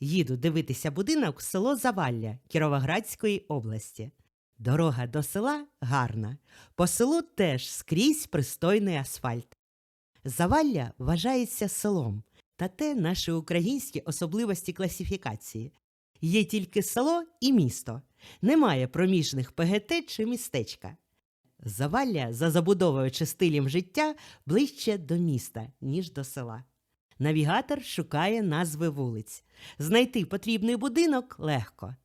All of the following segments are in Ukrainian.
Їду дивитися будинок в село Завалля Кіровоградської області. Дорога до села гарна. По селу теж скрізь пристойний асфальт. Завалля вважається селом, та те наші українські особливості класифікації. Є тільки село і місто. Немає проміжних ПГТ чи містечка. Завалля за забудовою чи стилем життя ближче до міста, ніж до села. Навігатор шукає назви вулиць. Знайти потрібний будинок легко.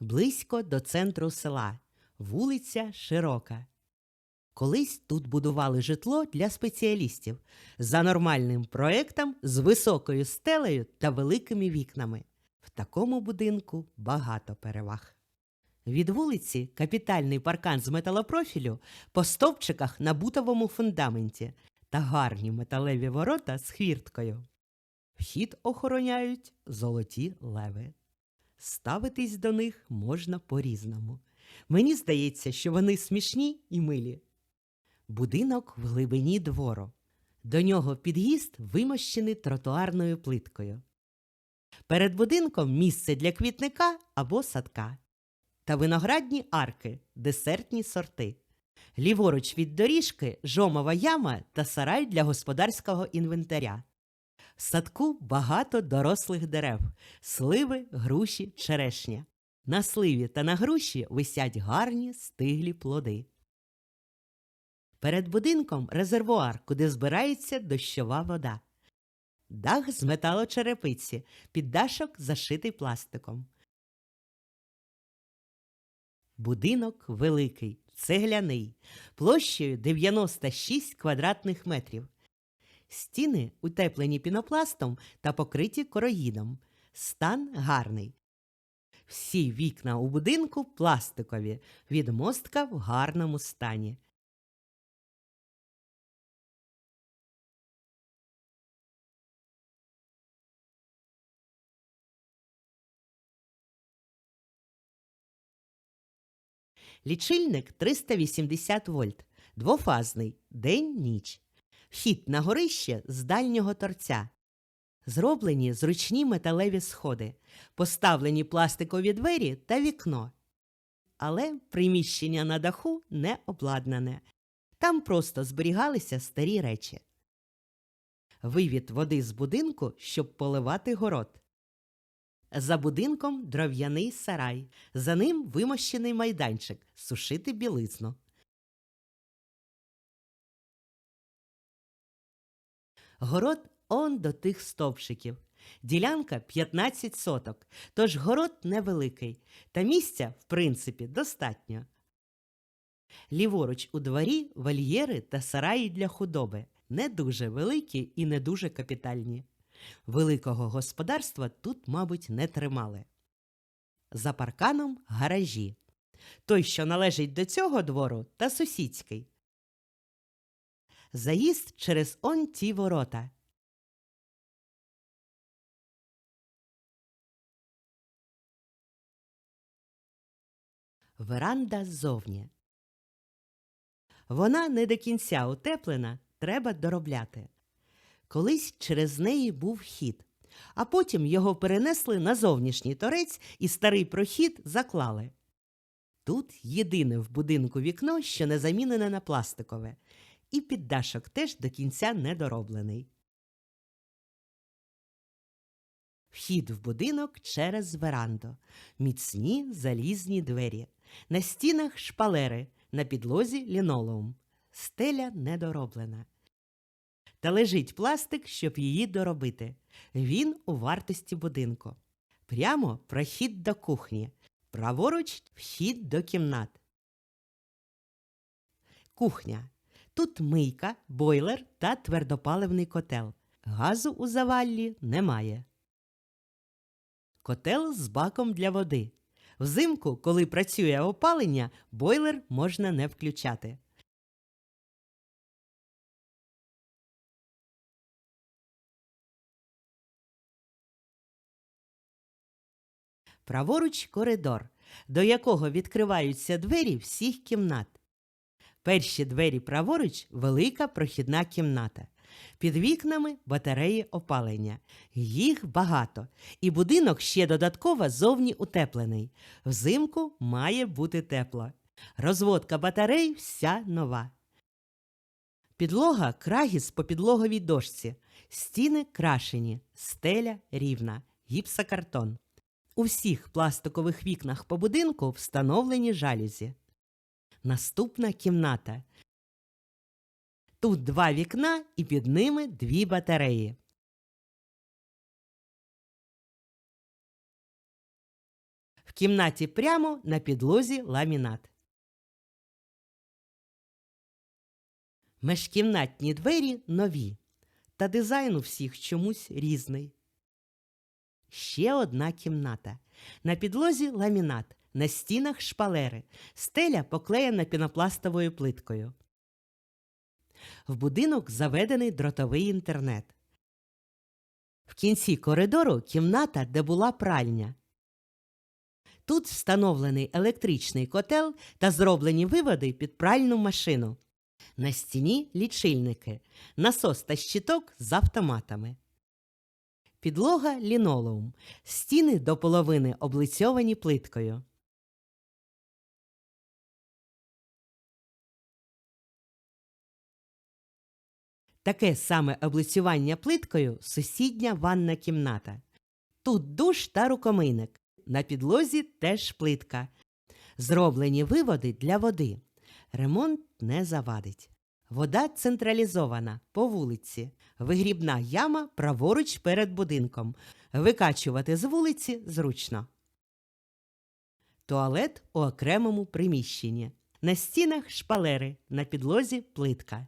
Близько до центру села. Вулиця широка. Колись тут будували житло для спеціалістів за нормальним проектом з високою стелею та великими вікнами. В такому будинку багато переваг. Від вулиці капітальний паркан з металопрофілю по стовпчиках на бутовому фундаменті та гарні металеві ворота з хвірткою. Вхід охороняють золоті леви. Ставитись до них можна по-різному. Мені здається, що вони смішні і милі. Будинок в глибині двору. До нього під'їзд вимощений тротуарною плиткою. Перед будинком місце для квітника або садка та виноградні арки, десертні сорти. Ліворуч від доріжки жомова яма та сарай для господарського інвентаря. В садку багато дорослих дерев сливи, груші, черешня. На сливі та на груші висять гарні стиглі плоди. Перед будинком резервуар, куди збирається дощова вода. Дах з металочерепиці, піддашок зашитий пластиком. Будинок великий, цегляний, площею 96 квадратних метрів. Стіни утеплені пінопластом та покриті короїдом. Стан гарний. Всі вікна у будинку пластикові, відмостка в гарному стані. Лічильник 380 вольт, двофазний, день-ніч. Вхід на горище з дальнього торця. Зроблені зручні металеві сходи, поставлені пластикові двері та вікно. Але приміщення на даху не обладнане. Там просто зберігалися старі речі. Вивід води з будинку, щоб поливати город. За будинком дров'яний сарай, за ним вимощений майданчик сушити білизну. Город он до тих стовпчиків. Ділянка 15 соток, тож город невеликий, та місця, в принципі, достатньо. Ліворуч у дворі вольєри та сараї для худоби, не дуже великі і не дуже капітальні. Великого господарства тут, мабуть, не тримали. За парканом гаражі. Той, що належить до цього двору, та сусідський. Заїзд через он ті ворота. Веранда ззовні. Вона не до кінця утеплена, треба доробляти. Колись через неї був хід, а потім його перенесли на зовнішній торець і старий прохід заклали. Тут єдине в будинку вікно, що не замінене на пластикове, і піддашок теж до кінця не дороблений. Вхід в будинок через веранду, міцні залізні двері, на стінах шпалери, на підлозі лінолеум, стеля недороблена. Та лежить пластик, щоб її доробити. Він у вартості будинку. Прямо прохід до кухні, праворуч вхід до кімнат. Кухня. Тут мийка, бойлер та твердопаливний котел. Газу у заваллі немає. Котел з баком для води. Взимку, коли працює опалення, бойлер можна не включати. Праворуч коридор, до якого відкриваються двері всіх кімнат. Перші двері праворуч велика прохідна кімната. Під вікнами батареї опалення. Їх багато. І будинок ще додатково зовні утеплений. Взимку має бути тепло. Розводка батарей вся нова. Підлога крагіс по підлоговій дошці. Стіни крашені, стеля рівна, гіпсокартон. У всіх пластикових вікнах по будинку встановлені жалюзі. Наступна кімната. Тут два вікна і під ними дві батареї. В кімнаті прямо на підлозі ламінат. Межкімнатні двері нові, та дизайн у всіх чомусь різний. Ще одна кімната. На підлозі ламінат, на стінах шпалери, стеля поклеєна пінопластовою плиткою. В будинок заведений дротовий інтернет. В кінці коридору кімната, де була пральня. Тут встановлений електричний котел та зроблені виводи під пральну машину. На стіні лічильники, насос та щиток з автоматами. Підлога лінолеум, стіни до половини облицьовані плиткою. Таке саме облицювання плиткою сусідня ванна кімната. Тут душ та рукомийник. На підлозі теж плитка. Зроблені виводи для води. Ремонт не завадить. Вода централізована по вулиці. Вигрібна яма праворуч перед будинком. Викачувати з вулиці зручно. Туалет у окремому приміщенні. На стінах шпалери, на підлозі плитка.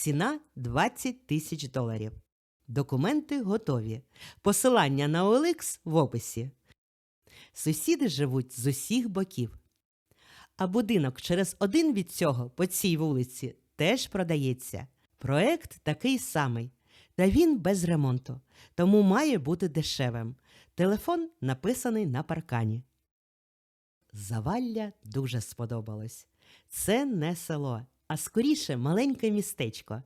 Ціна 20 тисяч доларів. Документи готові. Посилання на OLX в описі. Сусіди живуть з усіх боків. А будинок через один від цього по цій вулиці теж продається. Проект такий самий, та він без ремонту, тому має бути дешевим. Телефон написаний на паркані. Завалля дуже сподобалось. Це не село, а скоріше маленьке містечко.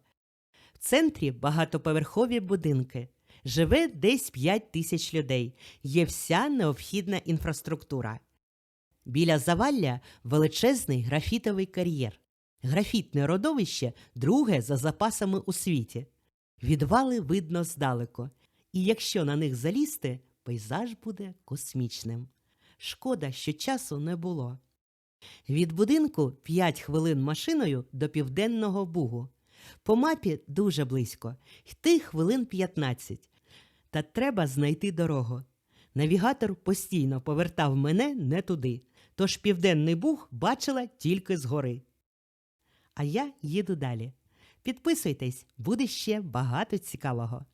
В центрі багатоповерхові будинки. Живе десь 5 тисяч людей. Є вся необхідна інфраструктура. Біля завалля величезний графітовий кар'єр. Графітне родовище друге за запасами у світі. Відвали видно здалеку, і якщо на них залізти, пейзаж буде космічним. Шкода, що часу не було. Від будинку 5 хвилин машиною до південного бугу. По мапі дуже близько, йти хвилин 15. Та треба знайти дорогу. Навігатор постійно повертав мене не туди, тож південний буг бачила тільки згори. А я їду далі. Підписуйтесь, буде ще багато цікавого.